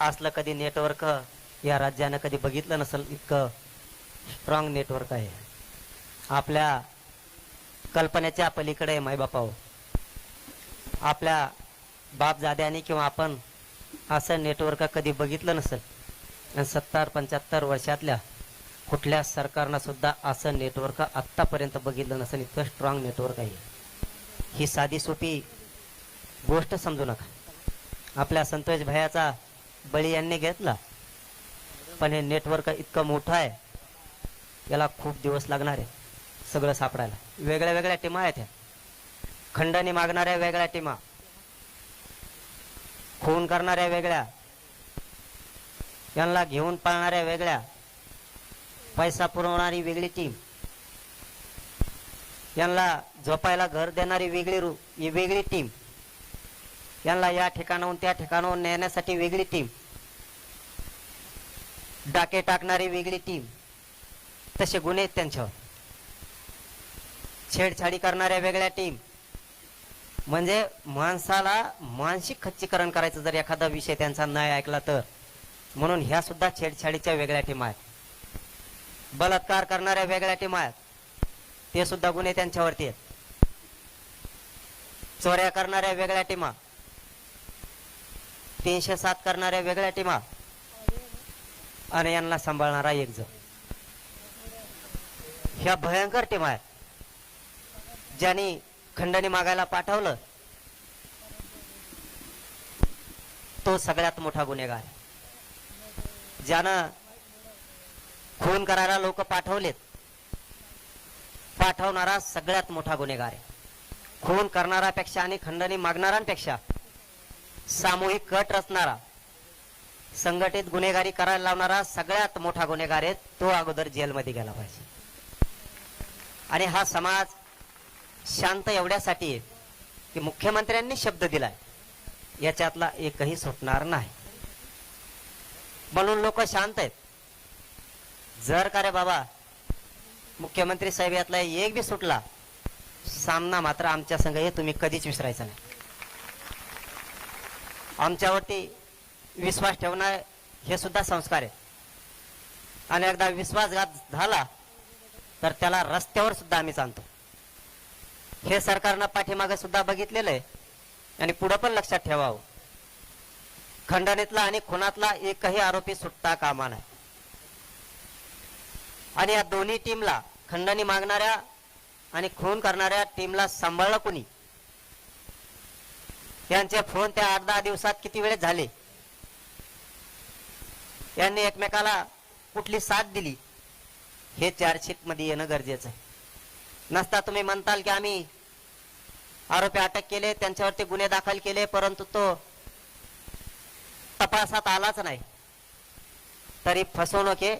असलं कधी नेटवर्क या राज्यानं कधी बघितलं नसेल इतकं स्ट्रॉंग नेटवर्क आहे. आपल्या कल्पनेच्या पलीकडे आहे मायबापाव आपल्या बापजाद्याने किंवा आपण असं नेटवर्क कधी बघितलं नसेल आणि सत्तर पंच्याहत्तर वर्षातल्या कुठल्या सरकारनं सुद्धा असं नेटवर्क आत्तापर्यंत बघितलं नसेल इतकं स्ट्रॉंग नेटवर्क आहे. ही साधी सोपी गोष्ट समजू नका. आपल्या संतोष भयाचा बळी यांनी घेतला. पण हे नेटवर्क इतकं मोठं आहे याला खूप दिवस लागणार आहे सगळं सापडायला. वेगळ्या वेगळ्या टीमा आहेत ह्या. खंडणी मागणाऱ्या वेगळ्या टीमा खून करणाऱ्या वेगळ्या यांना घेऊन पाळणाऱ्या वेगळ्या पैसा पुरवणारी वेगळी टीम यांना झोपायला घर देणारी वेगळी रू ही वेगळी टीम यांना या ठिकाणाहून त्या ठिकाणाहून नेण्यासाठी वेगळी टीम डाके टाकणारी वेगळी टीम तसे गुन्हे आहेत त्यांच्यावर. छेडछाडी करणाऱ्या वेगळ्या टीम म्हणजे माणसाला मानसिक खच्चीकरण करायचं जर एखादा विषय त्यांचा नाही ऐकला तर. म्हणून ह्या सुद्धा छेडछाडीच्या वेगळ्या टीम आहेत. बलात्कार करणाऱ्या वेगळ्या टीम आहेत. ते सुद्धा गुन्हे त्यांच्यावरती आहेत. चोऱ्या करणाऱ्या वेगळ्या टीमा तीनशे सात करणाऱ्या वेगळ्या टीमा. आणि यांना सांभाळणारा एक जण. ह्या भयंकर टीमा आहेत. ज्यांनी खंडणी मागायला पाठवलं तो सगळ्यात मोठा गुन्हेगार आहे. ज्यानं खून करायला लोक पाठवलेत. पाठवणारा सगळ्यात मोठा गुन्हेगार आहे. खून करणाऱ्यापेक्षा आणि खंडणी मागणाऱ्यांपेक्षा सामूहिक कट रचणारा संघटित गुन्हेगारी करायला लावणारा सगळ्यात मोठा गुन्हेगार आहे तो अगोदर जेलमध्ये गेला पाहिजे. आणि हा समाज शांत एवढ्यासाठी आहे की मुख्यमंत्र्यांनी शब्द दिलाय याच्यातला एकही सुटणार नाही. म्हणून लोक शांत आहेत. जर का रे बाबा मुख्यमंत्री साहेब यातला एक बी सुटला सामना मात्र आमच्या संघ हे तुम्ही कधीच विसरायचा नाही. आमच्यावरती विश्वास ठेवणं हे सुद्धा संस्कार आहे आणि एकदा विश्वासघात झाला तर त्याला रस्त्यावर सुद्धा आम्ही सांगतो. हे सरकारनं पाठीमागे सुद्धा बघितलेलं आहे आणि पुढं पण लक्षात ठेवावं. खंडणीतला आणि खुनातला एकही आरोपी सुटता कामा नाही आणि या दोन्ही टीमला खंडणी मागणाऱ्या आणि खून करणाऱ्या टीमला सांभाळलं कोणी? यांचे फोन त्या आठ दहा दिवसात किती वेळेस झाले? यांनी एकमेकाला कुठली साथ दिली? हे चार्जशीटमध्ये येणं गरजेचं आहे. नसता तुम्ही म्हणताल की आम्ही आरोपी अटक केले त्यांच्यावरती गुन्हे दाखल केले परंतु तो तपासात आलाच नाही. तरी फसवणूक आहे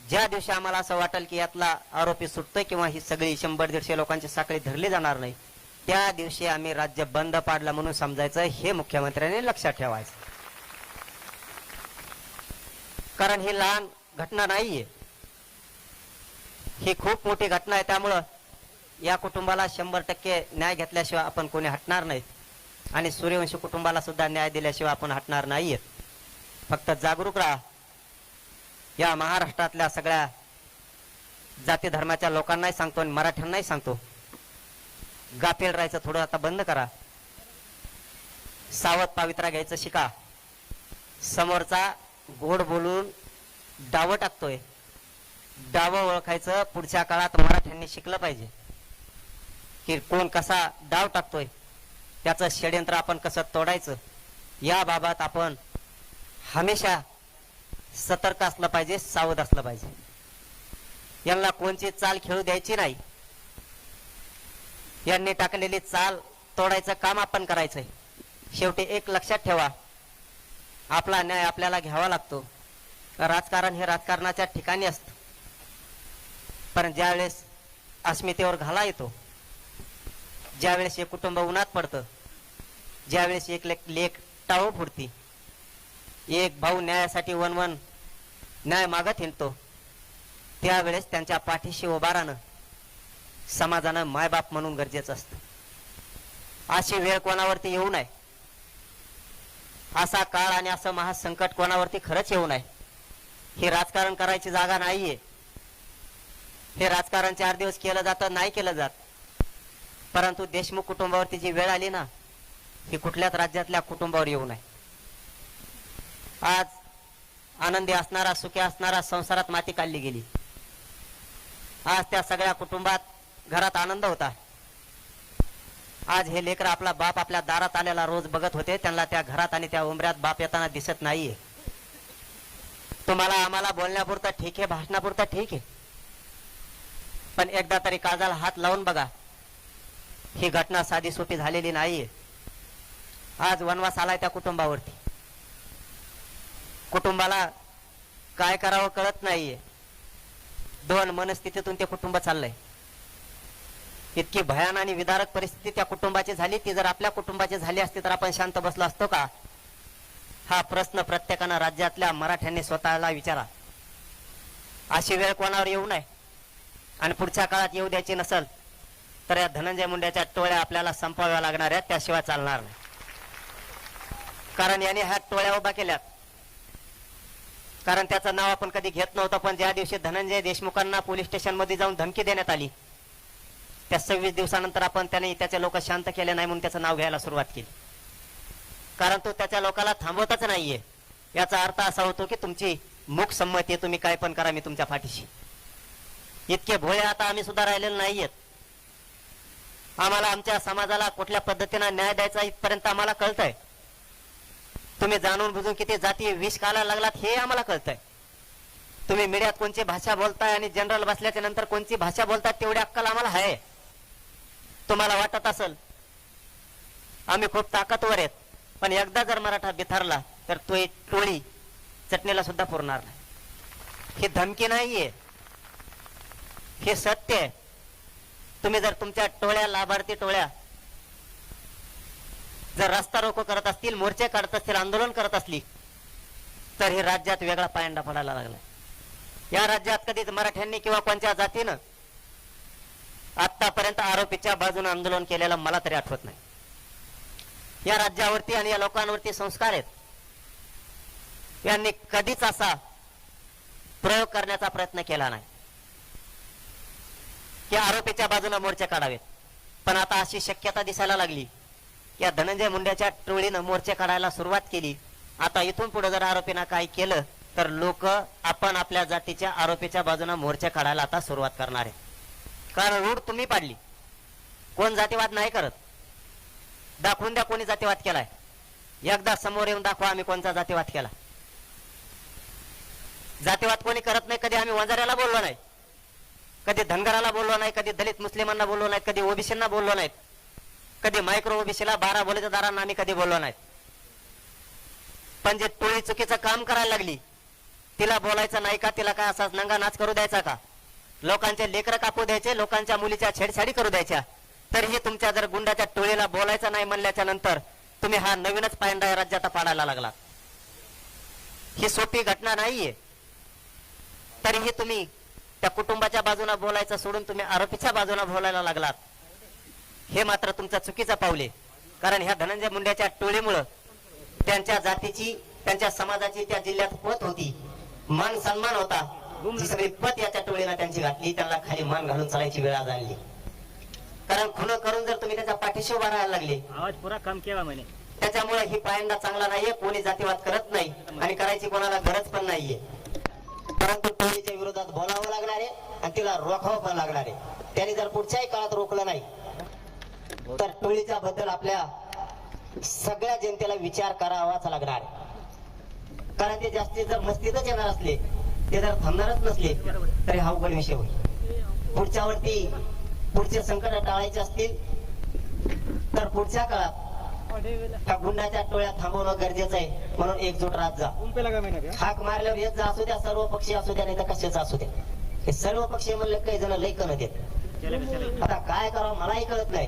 ज्या दिवशी आम्हाला असं वाटेल की यातला आरोपी सुटतोय किंवा ही सगळी शंभर दीडशे लोकांची साखळी धरली जाणार नाही त्या दिवशी आम्ही राज्य बंद पाडलं म्हणून समजायचं हे मुख्यमंत्र्यांनी लक्षात ठेवायचं. कारण ही लहान घटना नाहीये. ही खूप मोठी घटना आहे त्यामुळं या कुटुंबाला शंभर टक्के न्याय घेतल्याशिवाय आपण कोणी हटणार नाही. आणि सूर्यवंशी कुटुंबाला सुद्धा न्याय दिल्याशिवाय आपण हटणार नाहीये. फक्त जागरूक राहा. या महाराष्ट्रातल्या सगळ्या जाती धर्माच्या लोकांनाही सांगतो आणि मराठ्यांनाही सांगतो. गाफेल राहायचं थोडं आता बंद करा. सावध पावित्रा घ्यायचं शिका. समोरचा गोड बोलून डावं टाकतोय. डावं ओळखायचं पुढच्या काळात मराठ्यांनी शिकलं पाहिजे. की कोण कसा डाव टाकतोय त्याचं षडयंत्र आपण कसं तोडायचं या बाबत आपण हमेशा सतर्क असलं पाहिजे सावध असलं पाहिजे. यांना कोणची चाल खेळू द्यायची नाही. यांनी टाकलेली चाल तोडायचं काम आपण करायचंय. शेवटी एक लक्षात ठेवा. आपला न्याय आपल्याला घ्यावा लागतो. राजकारण हे राजकारणाच्या ठिकाणी असत. पण ज्यावेळेस अस्मितेवर घाला येतो ज्यावेळेस एक कुटुंब उन्हात पडतं ज्यावेळेस एक लेख लेख टाळू फुडती एक भाऊ न्यायासाठी वन वन न्याय मागत हिंडतो त्यावेळेस त्यांच्या पाठीशी उभा राहणं. समाजानं मायबाप म्हणून गरजेचं असतं. अशी वेळ कोणावरती येऊ नये. असा काळ आणि असं महासंकट कोणावरती खरंच येऊ नये. हे राजकारण करायची जागा नाहीये. हे राजकारण चार दिवस केलं जातं नाही केलं जात. परंतु देशमुख कुटुंबावरती जी वेळ आली ना ही कुठल्याच राज्यातल्या कुटुंबावर येऊ नये. आज आनंदी असणारा सुखी असणारा संसारात माती काढली गेली. आज त्या सगळ्या कुटुंबात घरात आनंद होता. आज हे लेकर आपला बाप आपल्या दारात आलेला रोज बघत होते. त्यांना त्या घरात आणि त्या उमऱ्यात बाप येताना दिसत नाहीये. तुम्हाला आम्हाला बोलण्यापुरता ठीक आहे भाषणापुरता ठीक आहे. पण एकदा तरी काळजाला हात लावून बघा. ही घटना साधी सोपी झालेली नाहीये. आज वनवास आलाय त्या कुटुंबावरती. कुटुंबाला काय करावं कळत नाहीये. दोन मनस्थितीतून ते कुटुंब चाललंय. इतकी भयान आणि विदारक परिस्थिती त्या कुटुंबाची झाली. ती जर आपल्या कुटुंबाची झाली असती तर आपण शांत बसलो असतो का? हा प्रश्न प्रत्येकानं राज्यातल्या मराठ्यांनी स्वतःला विचारा. अशी वेळ कोणावर येऊ नये. आणि पुढच्या काळात येऊ द्यायची नसल तर या धनंजय मुंड्याच्या टोळ्या आपल्याला संपवाव्या लागणार आहेत. त्याशिवाय चालणार नाही. कारण याने ह्या टोळ्या उभा केल्यात. कारण त्याचं नाव आपण कधी घेत नव्हतं पण ज्या दिवशी धनंजय देशमुखांना पोलीस स्टेशनमध्ये जाऊन धमकी देण्यात आली त्या सव्वीस दिवसानंतर आपण त्याने त्याचे लोक शांत केले नाही म्हणून त्याचं नाव घ्यायला सुरुवात केली. कारण तो त्याच्या लोकाला थांबवतच नाहीये. याचा अर्थ असा होतो की तुमची मुख संमती आहे तुम्ही काय पण करा मी तुमच्या पाठीशी. इतके भोळे आता आम्ही सुद्धा राहिलेलो नाहीयेत. आम्हाला आमच्या समाजाला कुठल्या पद्धतीनं न्याय द्यायचा इथपर्यंत आम्हाला कळतंय. तुम्ही जाणून बुजून किती जाती विष खायला लागलात हे आम्हाला कळतंय. तुम्ही मीडियात कोणची भाषा बोलताय आणि जनरल बसल्याच्या नंतर कोणची भाषा बोलतात तेवढी अक्कल आम्हाला आहे. तुम्हाला वाटत असेल आम्ही खूप ताकदवर आहेत पण एकदा जर मराठा बिथरला तर तो एक टोळी चटणीला सुद्धा पुरणार नाही. ही धमकी नाहीये. हे सत्य आहे. तुम्ही जर तुमच्या टोळ्या लाभार्थी टोळ्या जर रस्ता रोको करत असतील मोर्चे काढत असतील आंदोलन करत असली तर हे राज्यात वेगळा पायंडा पडायला लागला या राज्यात कधीच मराठ्यांनी किंवा कोणत्या जातीनं आतापर्यंत आरोपीच्या बाजूने आंदोलन केलेलं मला तरी आठवत नाही. या राज्यावरती आणि या लोकांवरती संस्कार आहेत. यांनी कधीच असा प्रयोग करण्याचा प्रयत्न केला नाही. की आरोपीच्या बाजूने मोर्चे काढावेत. पण आता अशी शक्यता दिसायला लागली. या धनंजय मुंड्याच्या टोळीनं मोर्चे काढायला सुरुवात केली. आता इथून पुढे जर आरोपीनं काय केलं तर लोक आपण आपल्या जातीच्या आरोपीच्या बाजूने मोर्चे काढायला आता सुरुवात करणार आहे कारण रूढ तुम्ही पाडली. कोण जातीवाद नाही करत. दाखवून द्या कोणी जातीवाद केलाय. एकदा समोर येऊन दाखवा आम्ही कोणता जातीवाद केला. जातीवाद कोणी करत नाही कधी आम्ही वंजाऱ्याला बोललो नाही. कधी धनगराला बोललो नाही कधी दलित मुस्लिमांना बोललो नाहीत कधी ओबीसींना बोललो नाहीत. कधी मायक्रो ओबीसीला बारा बोलीदारांना आम्ही कधी बोललो नाहीत. पण जे टोळी चुकीचं काम करायला लागली तिला बोलायचं नाही का तिला काय असाच नंगा नाच करू द्यायचा का? लोकांचे लेकर कापू द्यायचे लोकांच्या मुलीच्या छेडछाडी करू द्यायच्या. तरीही तुमच्या जर गुंडाच्या टोळीला बोलायचं नाही म्हणल्याच्या नंतर तुम्ही हा नवीनच पायंडा या राज्यात पाडायला लागला. ही सोपी घटना नाहीये. तरीही तुम्ही त्या कुटुंबाच्या बाजूने बोलायचं सोडून तुम्ही आरोपीच्या बाजूने बोलायला लागलात. हे मात्र तुमचं चुकीचं पावले कारण ह्या धनंजय मुंड्याच्या टोळीमुळं त्यांच्या जातीची त्यांच्या समाजाची त्या जिल्ह्यात पत होती. मान सन्मान होता. जी सगळी पत याच्या टोळीनं त्यांची घातली त्यांना खाली मान घालून चालायची वेळ आज आणली. कारण खुनं करून जर तुम्ही त्याच्या पाठीशी उभा राहायला लागले आवाज पुरा कम केला मैंने त्याच्यामुळे ही पायंडा चांगला नाहीये कोणी जातीवाद करत नाही आणि करायची कोणाला गरज पण नाहीये. परंतु टोळीच्या विरोधात बोलावं लागणार आहे आणि तिला रोखावं पण लागणार. आहे त्यांनी जर पुढच्याही काळात रोखलं नाही तर टोळीच्या बद्दल आपल्या सगळ्या जनतेला विचार करावाच लागणार. कारण ते जास्तीत जर मस्तीतच येणार असले ते जर थांबणारच नसले तरी हा अवघड विषय होईल. पुढच्या वरती पुढचे संकट टाळायचे असतील तर पुढच्या काळात गुंडाच्या टोळ्या थांबवणं गरजेचं आहे. म्हणून एकजूट राहत जा. हाक मारल्यावर येत जा असू द्या सर्व पक्षी असू द्या नाही तर कशाच असू द्या. हे सर्व पक्षी म्हणले काही जण लई कण देत आता काय करावं मलाही कळत नाही.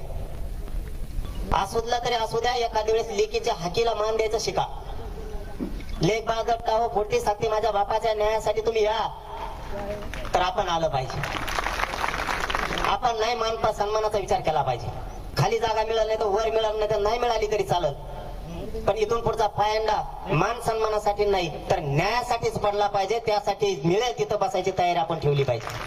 असुदला तरी असू द्या एखाद्या वेळेस लेकीच्या हाकीला मान द्यायचं शिका. लेख बाळगट का हो? खोटी साथी माझ्या बापाच्या न्यायासाठी तुम्ही या. तर आपण आलं पाहिजे. आपण नाही मान सन्मानाचा विचार केला पाहिजे. खाली जागा मिळाली नाही तर वर मिळाली नाही तर नाही मिळाली तरी चालत. पण इथून पुढचा पायंडा मान सन्मानासाठी नाही तर न्यायासाठीच पडला पाहिजे. त्यासाठी मिळेल तिथं बसायची तयारी आपण ठेवली पाहिजे.